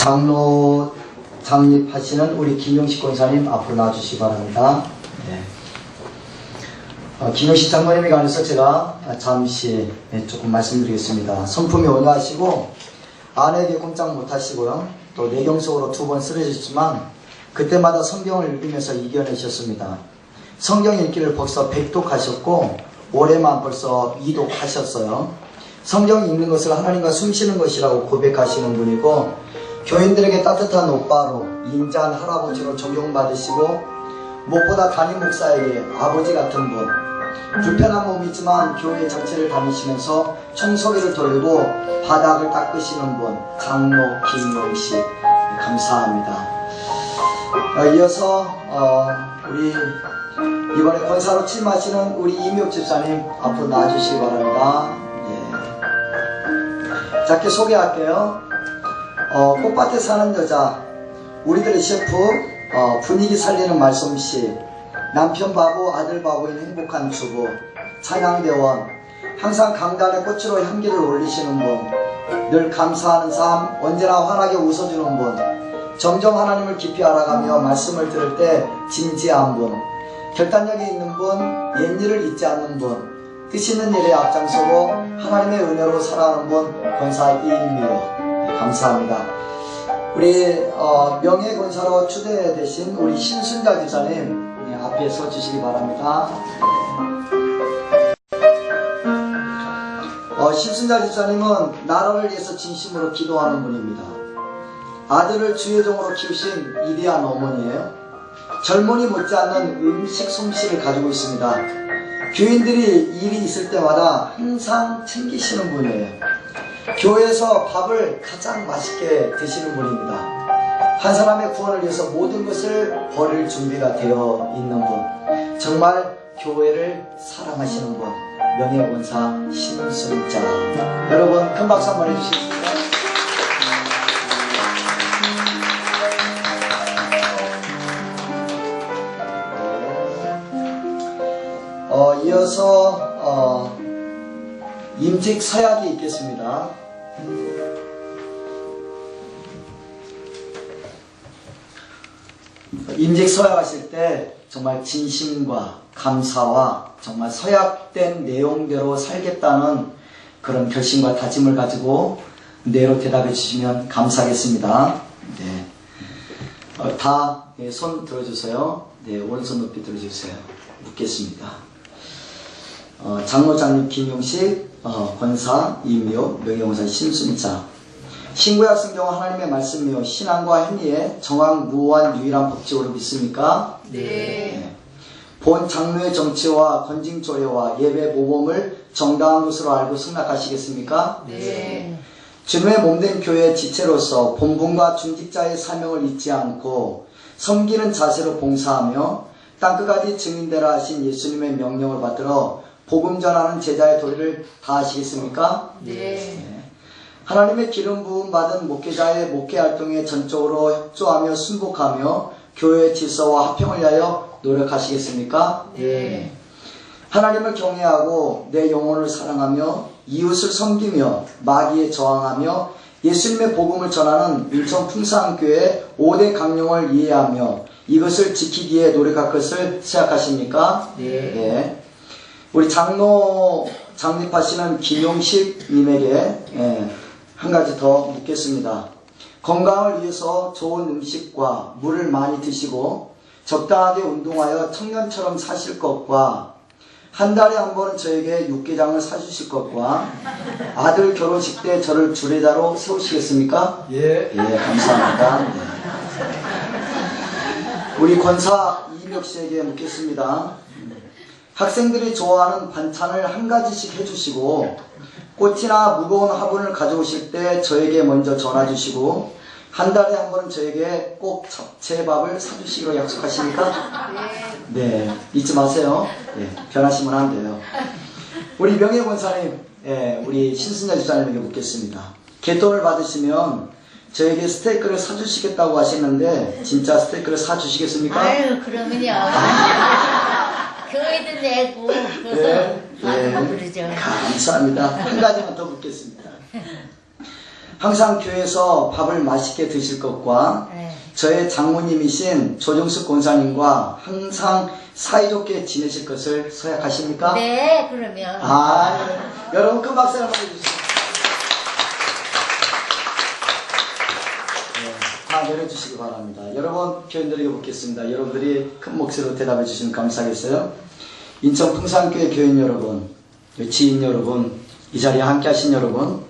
장로 장립하시는 우리 김용식 권사님 앞으로 나와주시기 바랍니다. 네. 어, 김용식 장로님에 관해서 제가 잠시 네, 조금 말씀드리겠습니다. 성품이 온화하시고 아내에게 꼼짝 못하시고요. 또 내경 속으로 두 번 쓰러졌지만 그때마다 성경을 읽으면서 이겨내셨습니다. 성경 읽기를 벌써 백독하셨고 올해만 벌써 이독하셨어요. 성경 읽는 것을 하나님과 숨쉬는 것이라고 고백하시는 분이고 교인들에게 따뜻한 오빠로 인자한 할아버지로 존경받으시고 무엇보다 담임 목사에게 아버지 같은 분 불편한 몸이지만 교회 전체를 다니시면서 청소기를 돌리고 바닥을 닦으시는 분 장로 김용식 감사합니다. 어, 이어서 어, 우리 이번에 권사로 취임하시는 우리 이미옥 집사님 앞으로 나와주시기 바랍니다. 예. 짧게 소개할게요. 어, 꽃밭에 사는 여자, 우리들의 셰프, 어, 분위기 살리는 말솜씨, 남편 바보, 아들 바보인 행복한 주부, 찬양대원, 항상 강단의 꽃으로 향기를 올리시는 분, 늘 감사하는 삶, 언제나 환하게 웃어주는 분, 점점 하나님을 깊이 알아가며 말씀을 들을 때 진지한 분, 결단력이 있는 분, 옛일을 잊지 않는 분, 뜻 있는 일에 앞장서고 하나님의 은혜로 살아가는 분, 권사 이인미요. 감사합니다. 우리 어, 명예권사로 추대되신 우리 신순자 집사님 네, 앞에 서 주시기 바랍니다. 어, 신순자 집사님은 나라를 위해서 진심으로 기도하는 분입니다. 아들을 주의 종으로 키우신 위대한 어머니예요. 젊은이 못지않는 음식 솜씨를 가지고 있습니다. 교인들이 일이 있을 때마다 항상 챙기시는 분이에요. 교회에서 밥을 가장 맛있게 드시는 분입니다. 한 사람의 구원을 위해서 모든 것을 버릴 준비가 되어 있는 분. 정말 교회를 사랑하시는 분. 명예원사 신순자. 여러분 큰 박수 한번 해주시겠습니다. 어, 이어서 어, 임직 서약이 있겠습니다. 임직 서약하실 때 정말 진심과 감사와 정말 서약된 내용대로 살겠다는 그런 결심과 다짐을 가지고 내로 대답해 주시면 감사하겠습니다. 네. 어, 다손 들어주세요. 네, 오른손 높이 들어주세요. 묻겠습니다. 어, 장로 장님 김용식, 어, 권사 이미호, 명예원사 신순자. 신구약 성경 하나님의 말씀이요 신앙과 행위에 정확 무한 유일한 법칙으로 믿습니까? 네. 본 장로의 정치와 건징 조례와 예배 모범을 정당한 것으로 알고 승낙하시겠습니까? 네. 주님의 몸된 교회 지체로서 본분과 중직자의 사명을 잊지 않고 섬기는 자세로 봉사하며 땅끝까지 증인되라 하신 예수님의 명령을 받들어 복음 전하는 제자의 도리를 다하시겠습니까? 네. 하나님의 기름 부음 받은 목회자의 목회 활동에 전적으로 협조하며 순복하며 교회의 질서와 화평을 위하여 노력하시겠습니까? 네. 하나님을 경외하고 내 영혼을 사랑하며 이웃을 섬기며 마귀에 저항하며 예수님의 복음을 전하는 인천 풍산교회 5대 강령을 이해하며 이것을 지키기 위해 노력할 것을 생각하십니까? 네. 우리 장로 장립하시는 김용식 님에게 예, 한 가지 더 묻겠습니다. 건강을 위해서 좋은 음식과 물을 많이 드시고 적당하게 운동하여 청년처럼 사실 것과 한 달에 한 번은 저에게 육개장을 사주실 것과 아들 결혼식 때 저를 주례자로 세우시겠습니까? 예. 예, 감사합니다. 네. 우리 권사 이인혁 씨에게 묻겠습니다. 학생들이 좋아하는 반찬을 한 가지씩 해주시고 꽃이나 무거운 화분을 가져오실 때 저에게 먼저 전화 주시고 한 달에 한 번은 저에게 꼭 잡채밥을 사주시기로 약속하십니까? 네, 잊지 마세요. 네, 변하시면 안 돼요. 우리 명예권사님, 예, 우리 신순자 집사님에게 묻겠습니다. 개돈을 받으시면 저에게 스테이크를 사주시겠다고 하시는데 진짜 스테이크를 사주시겠습니까? 아유, 그러면요. 교회도 내고, 그래서 네, 네. 하고 그러죠. 감사합니다. 한 가지만 더 묻겠습니다. 항상 교회에서 밥을 맛있게 드실 것과 네. 저의 장모님이신 조정숙 권사님과 항상 사이좋게 지내실 것을 서약하십니까? 네, 그러면. 아, 네. 여러분 큰 박수 한번 해주세요. 네, 다 내려주시기 바랍니다. 여러분 표현 드리고 묻겠습니다. 여러분들이 큰 목소리로 대답해 주시면 감사하겠어요. 인천 풍산교회 교인 여러분, 지인 여러분, 이 자리에 함께 하신 여러분,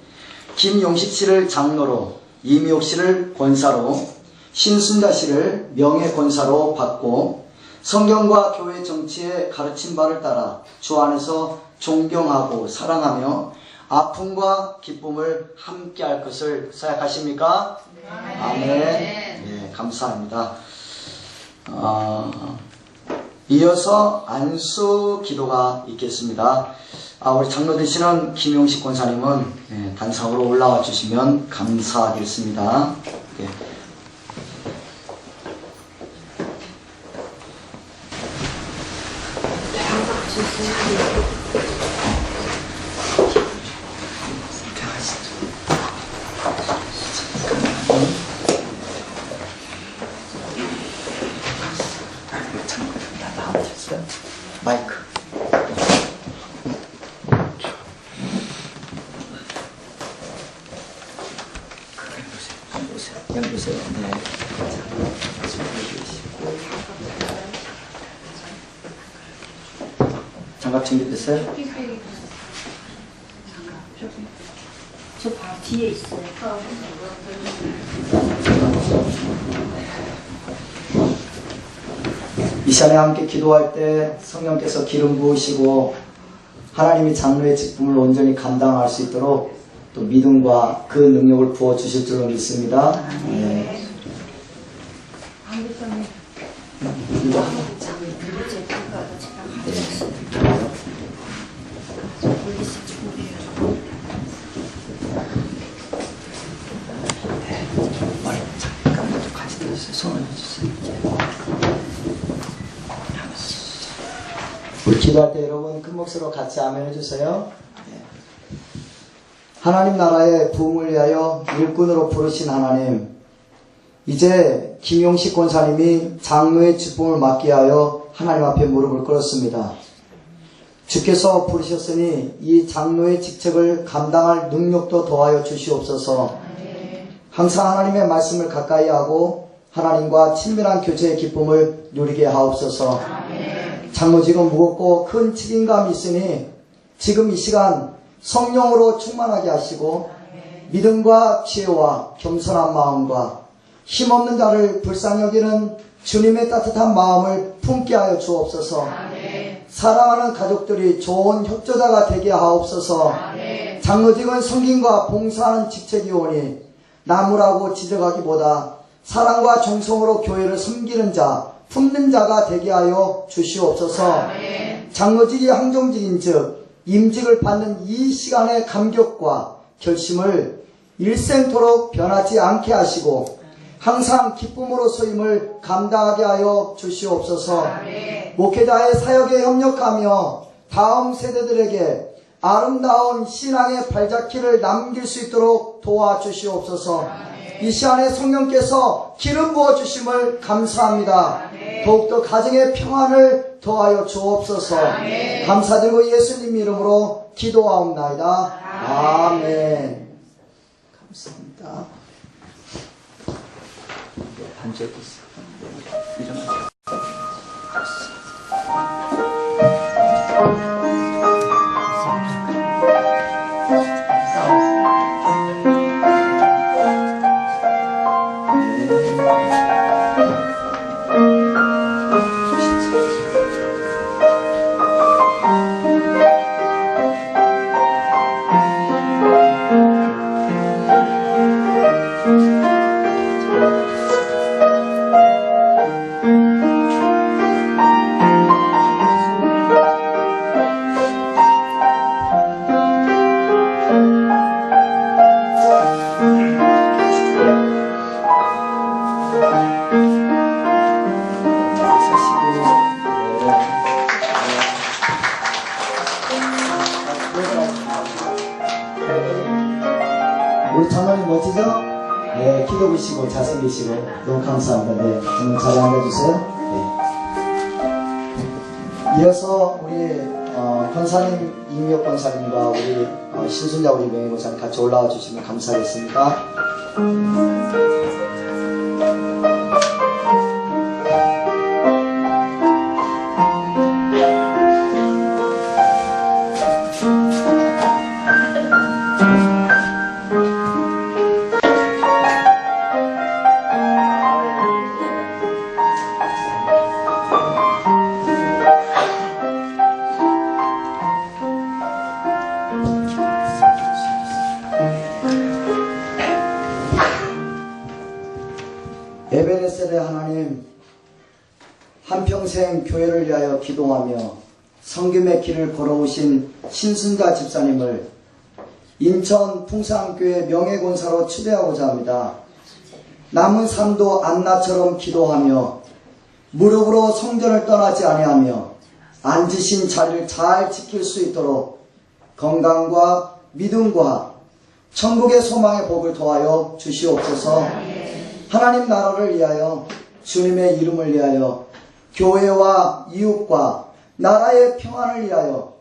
김용식 씨를 장로로, 이미옥 씨를 권사로, 신순자 씨를 명예 권사로 받고 성경과 교회 정치의 가르친 바를 따라 주 안에서 존경하고 사랑하며 아픔과 기쁨을 함께 할 것을 생각하십니까? 아멘. 네, 감사합니다. 아, 이어서 안수 기도가 있겠습니다. 아, 우리 장로 되시는 김용식 권사님은 네, 단상으로 올라와 주시면 감사하겠습니다. 네. 마이크. 여기 보세요. 여기 보세요. 네. 장갑 챙겨드세요. 저 바로 뒤에 있어요. 이 시간에 함께 기도할 때 성령께서 기름 부으시고 하나님이 장로의 직분을 온전히 감당할 수 있도록 또 믿음과 그 능력을 부어 주실 줄로 믿습니다. 네. 이거 마이크 잠깐만 좀 같이 들어주세요. 손을 해주세요. 우리 기도할 때 여러분 큰 목소리로 같이 아멘 해주세요. 네. 하나님 나라의 부흥을 위하여 일꾼으로 부르신 하나님, 이제 김용식 권사님이 장로의 직분을 맡게 하여 하나님 앞에 무릎을 꿇었습니다. 주께서 부르셨으니 이 장로의 직책을 감당할 능력도 더하여 주시옵소서. 항상 하나님의 말씀을 가까이 하고 하나님과 친밀한 교제의 기쁨을 누리게 하옵소서. 장로직은 무겁고 큰 책임감이 있으니 지금 이 시간 성령으로 충만하게 하시고 믿음과 지혜와 겸손한 마음과 힘없는 자를 불쌍히 여기는 주님의 따뜻한 마음을 품게 하여 주옵소서. 사랑하는 가족들이 좋은 협조자가 되게 하옵소서. 장로직은 성김과 봉사하는 직책이 오니 나무라고 지적하기보다 사랑과 정성으로 교회를 섬기는 자, 품는 자가 되게 하여 주시옵소서. 장로직이 항정직인 즉 임직을 받는 이 시간의 감격과 결심을 일생토록 변하지 않게 하시고 항상 기쁨으로 소임을 감당하게 하여 주시옵소서. 목회자의 사역에 협력하며 다음 세대들에게 아름다운 신앙의 발자취를 남길 수 있도록 도와주시옵소서. 이 시간에 성령께서 기름 부어 주심을 감사합니다. 더욱더 가정의 평안을 더하여 주옵소서. 감사드리고 예수님 이름으로 기도하옵나이다. 아멘. 감사합니다. 네. 네, 일어나세요. 신순자 우리 명예 권사님 같이 올라와 주시면 감사하겠습니다. 에베레셀의 하나님 한평생 교회를 위하여 기도하며 성김의 길을 걸어오신 신순자 집사님을 인천 풍산교회 명예권사로 추대하고자 합니다. 남은 삶도 안나처럼 기도하며 무릎으로 성전을 떠나지 아니하며 앉으신 자리를 잘 지킬 수 있도록 건강과 믿음과 천국의 소망의 복을 더하여 주시옵소서. 하나님 나라를 위하여 주님의 이름을 위하여 교회와 이웃과 나라의 평안을 위하여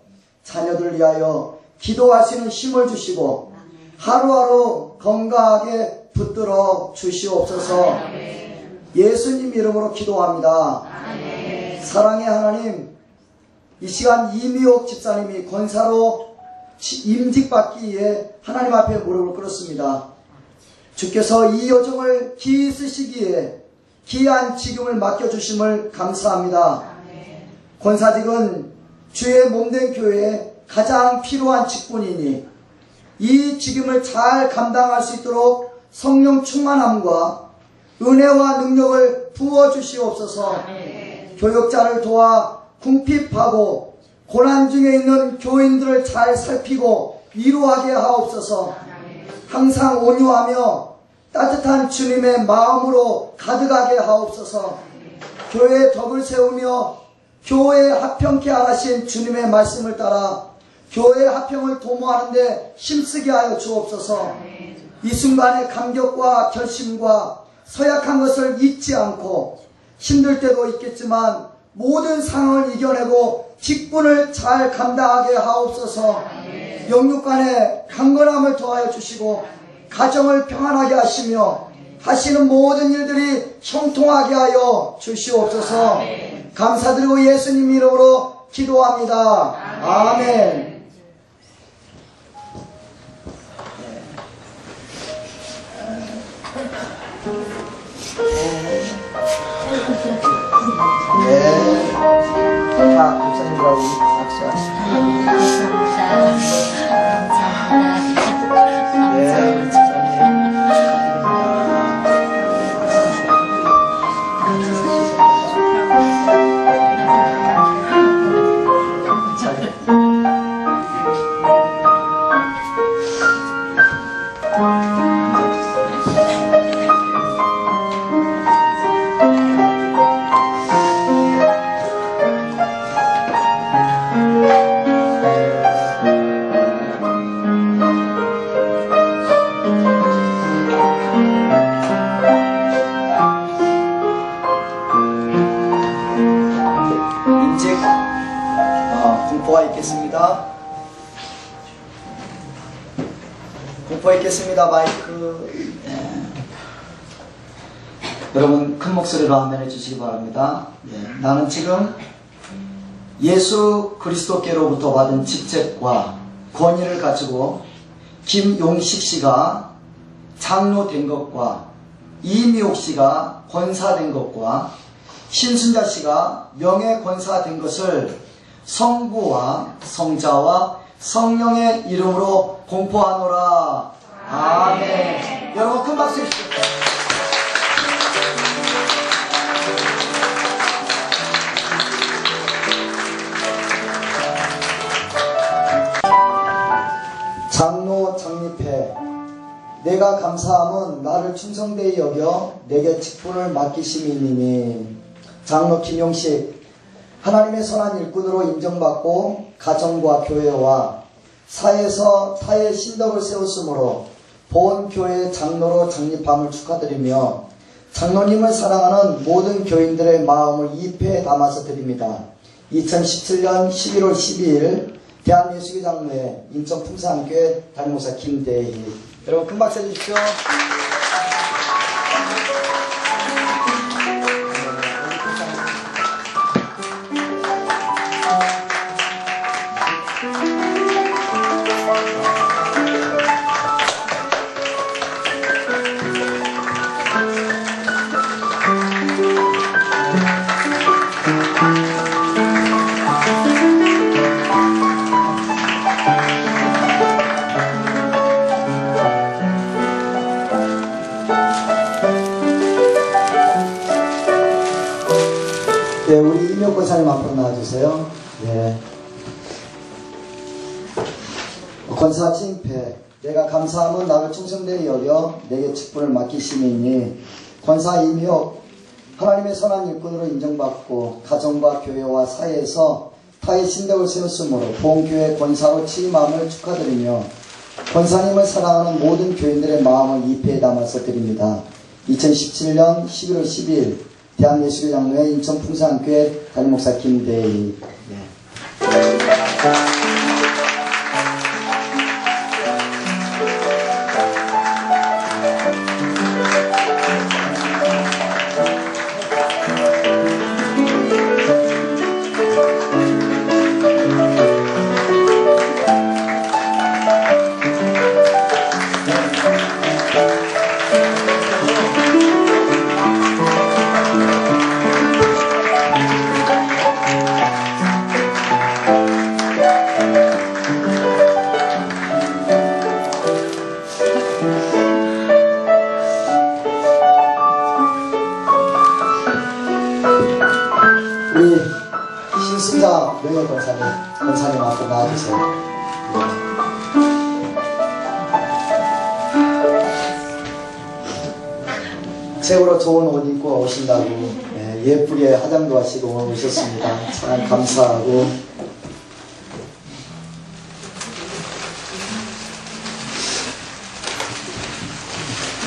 자녀들 위하여 기도하시는 힘을 주시고 하루하루 건강하게 붙들어 주시옵소서 예수님 이름으로 기도합니다. 사랑의 하나님 이 시간 이미옥 집사님이 권사로 임직받기 위해 하나님 앞에 무릎을 꿇었습니다. 주께서 이 여정을 기이 쓰시기에 귀한 직임을 맡겨주심을 감사합니다. 권사직은 주의 몸된 교회에 가장 필요한 직분이니 이 직임을 잘 감당할 수 있도록 성령 충만함과 은혜와 능력을 부어주시옵소서 교육자를 도와 궁핍하고 고난 중에 있는 교인들을 잘 살피고 위로하게 하옵소서 항상 온유하며 따뜻한 주님의 마음으로 가득하게 하옵소서. 교회의 덕을 세우며 교회 합평케 하신 주님의 말씀을 따라 교회 합평을 도모하는데 힘쓰게 하여 주옵소서. 이 순간의 감격과 결심과 서약한 것을 잊지 않고 힘들 때도 있겠지만 모든 상황을 이겨내고 직분을 잘 감당하게 하옵소서. 영육간에 강건함을 더하여 주시고 가정을 평안하게 하시며 하시는 모든 일들이 형통하게 하여 주시옵소서 감사드리고 예수님 이름으로 기도합니다. 아멘. 네. 자, 목사님들하고 박수하시죠. 있겠습니다. 공포 있겠습니다. 마이크. 네. 여러분 큰 목소리로 한번 해주시기 바랍니다. 네, 나는 지금 예수 그리스도께로부터 받은 직책과 권위를 가지고 김용식 씨가 장로 된 것과 이미옥 씨가 권사 된 것과 신순자 씨가 명예 권사 된 것을 성부와 성자와 성령의 이름으로 공포하노라. 아멘. 여러분 큰 박수 주십시오. 장로 장립해 내가 감사함은 나를 충성되이 여겨 내게 직분을 맡기심이니니 장로 김용식 하나님의 선한 일꾼으로 인정받고 가정과 교회와 사회에서 타의 신덕을 세웠으므로 보은교회 장로로 장립함을 축하드리며 장로님을 사랑하는 모든 교인들의 마음을 잎에 담아서 드립니다. 2017년 11월 12일 대한예수교 장로회 인천풍산교회 담임목사 김대희 여러분 큰 박수 해주십시오. 사함은 나를 충성되이 여겨 내게 직분을 맡기심이니? 권사 임효 하나님의 선한 일꾼으로 인정받고 가정과 교회와 사회에서 타의 신덕을 세웠으므로 보험교회 권사로 취임함을 축하드리며 권사님을 사랑하는 모든 교인들의 마음을 잎에 담아서 드립니다. 2017년 11월 12일 대한예수교 장로회 인천풍산교회 담임목사 김대희 좋은 옷 입고 오신다고 예, 예쁘게 화장도 하시고 오셨습니다. 참 감사하고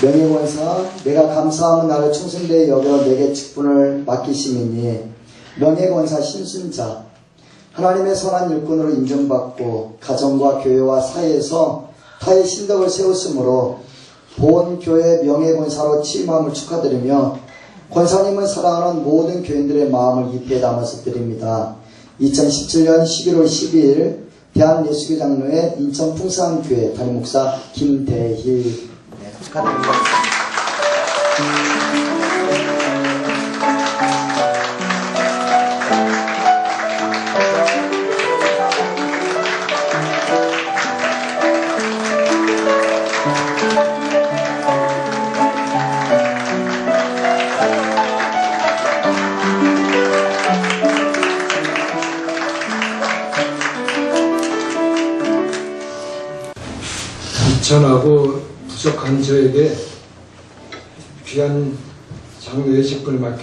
명예권사 내가 감사함은 나를 충성되이 여겨 내게 직분을 맡기심이니 명예권사 신순자 하나님의 선한 일꾼으로 인정받고 가정과 교회와 사회에서 타의 신덕을 세웠으므로 보은교회 명예권사로 취임함을 축하드리며 권사님을 사랑하는 모든 교인들의 마음을 잎에 담아서 드립니다. 2017년 11월 12일 대한예수교 장로회 인천 풍산교회 담임 목사 김대희 네, 축하드립니다.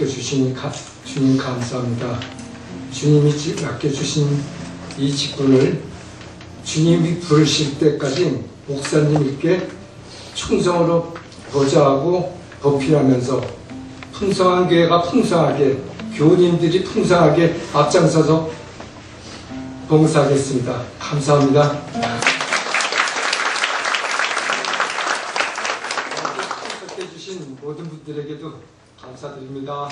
맡겨주신 가- 주님 감사합니다. 주님이 지- 맡겨주신 이 직분을 주님이 부르실 때까지 목사님께 충성으로 보좌하고 보필하면서 풍성한 교회가 풍성하게 교우님들이 풍성하게 앞장서서 봉사하겠습니다. 감사합니다. 해주신 모든 분들에게도 감사드립니다.